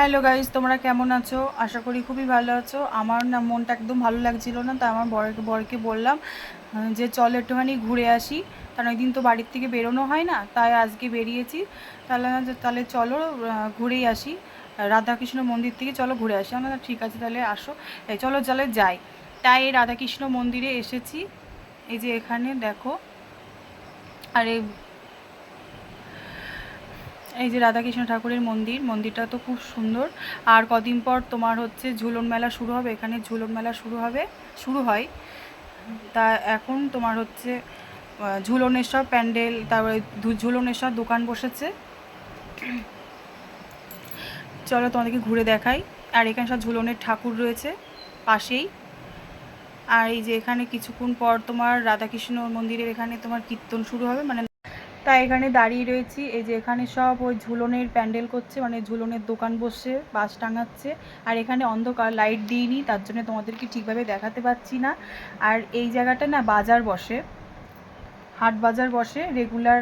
Hello guys তোমরা কেমন আছো? আশা করি খুবই ভালো আছো। আমার না মনটা একদম ভালো লাগছিল না, তাই আমার বরকে বরকে বললাম যে চল একটুখানি ঘুরে আসি। কারণ ওই দিন তো বাড়ির থেকে বেরোনো হয় না, তাই আজকে বেরিয়েছি। তাহলে না, তাহলে চলো ঘুরেই আসি। রাধাকৃষ্ণ মন্দির থেকে চলো ঘুরে আসি। আমরা ঠিক আছে, তাহলে আসো। চলো, চলে যাই। তাই রাধাকৃষ্ণ মন্দিরে এসেছি। এই যে এখানে দেখো, আর এই এই যে রাধাকৃষ্ণ ঠাকুরের মন্দির, মন্দিরটা তো খুব সুন্দর। আর কদিন পর তোমার হচ্ছে ঝুলন মেলা শুরু হবে, এখানে ঝুলন মেলা শুরু হবে, শুরু হয়। তা এখন তোমার হচ্ছে ঝুলনের সব প্যান্ডেল, তারপরে ঝুলনের সব দোকান বসেছে। চলো তোমাদেরকে ঘুরে দেখাই। আর এখানে সব ঝুলনের ঠাকুর রয়েছে, পাশেই। আর এই যে এখানে কিছুক্ষণ পর তোমার রাধাকৃষ্ণ মন্দিরের এখানে তোমার কীর্তন শুরু হবে মানে তাই এখানে দাঁড়িয়ে রয়েছি। এই যে এখানে সব ওই ঝুলনের প্যান্ডেল করছে মানে ঝুলনের দোকান বসে বাস টাঙাচ্ছে। আর এখানে অন্ধকার, লাইট দিইনি, তার জন্য তোমাদেরকে ঠিকভাবে দেখাতে পাচ্ছি না। আর এই জায়গাটা না বাজার বসে, হাট বাজার বসে রেগুলার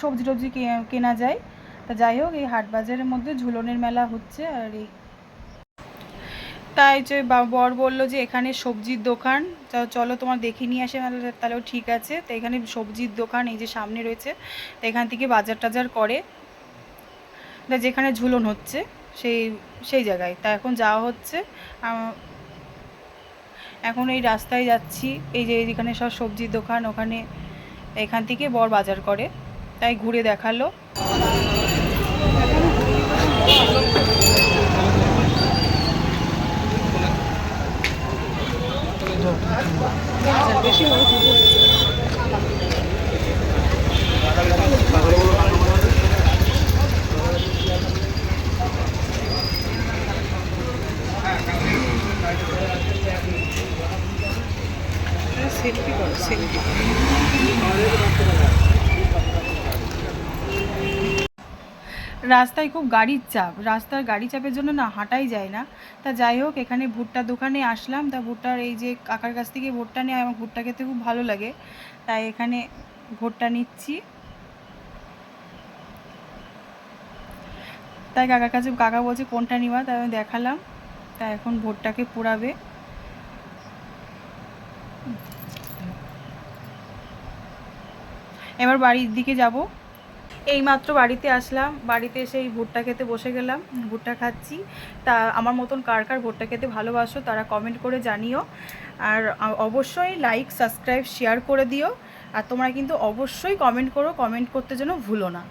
সবজি টবজি কেনা যায়। তা যাই হোক, এই হাট বাজারের মধ্যে ঝুলনের মেলা হচ্ছে, আর এই তাই যে বর বলল যে এখানে সবজির দোকান। চলো তোমার দেখে নিয়ে আসে তাহলেও ঠিক আছে। তো এখানে সবজির দোকান, এই যে সামনে রয়েছে। তো এখান থেকে বাজার টাজার করে। তা যেখানে ঝুলন হচ্ছে, সেই সেই জায়গায়। তা এখন যাওয়া হচ্ছে। এখন এই রাস্তায় যাচ্ছি। এই যে এখানে সব সবজির দোকান, ওখানে এখান থেকে বর বাজার করে। তাই ঘুরে দেখাল। সেলফি করো সেলফি রাস্তায় খুব গাড়ির চাপ। রাস্তার গাড়ি চাপের জন্য না হাঁটাই যায় না। তা যাই হোক, এখানে ভুট্টা দোকানে আসলাম। তা ভুট্টার এই যে কাকার কাছ থেকে ভুট্টা নিয়ে, আমার ভুট্টা খেতে খুব ভালো লাগে। তাই এখানে ভুট্টা নিচ্ছি। তাই কাকার কাছে, কাকা বলছে, কোনটা নিবা? তাই আমি দেখালাম। তাই এখন ভুট্টাকে পোড়াবে। এবার বাড়ির দিকে যাব। এই মাত্র বাড়িতে আসলাম, বাড়িতে এসে এই ভুট্টা খেতে বসে গেলাম, ভুট্টা খাচ্ছি। তা আমার মতন কার কার ভুট্টা খেতে ভালোবাসো তারা কমেন্ট করে জানিও। আর অবশ্যই লাইক সাবস্ক্রাইব শেয়ার করে দিও। আর তোমরা কিন্তু অবশ্যই কমেন্ট করো কমেন্ট করতে যেন ভুলো না।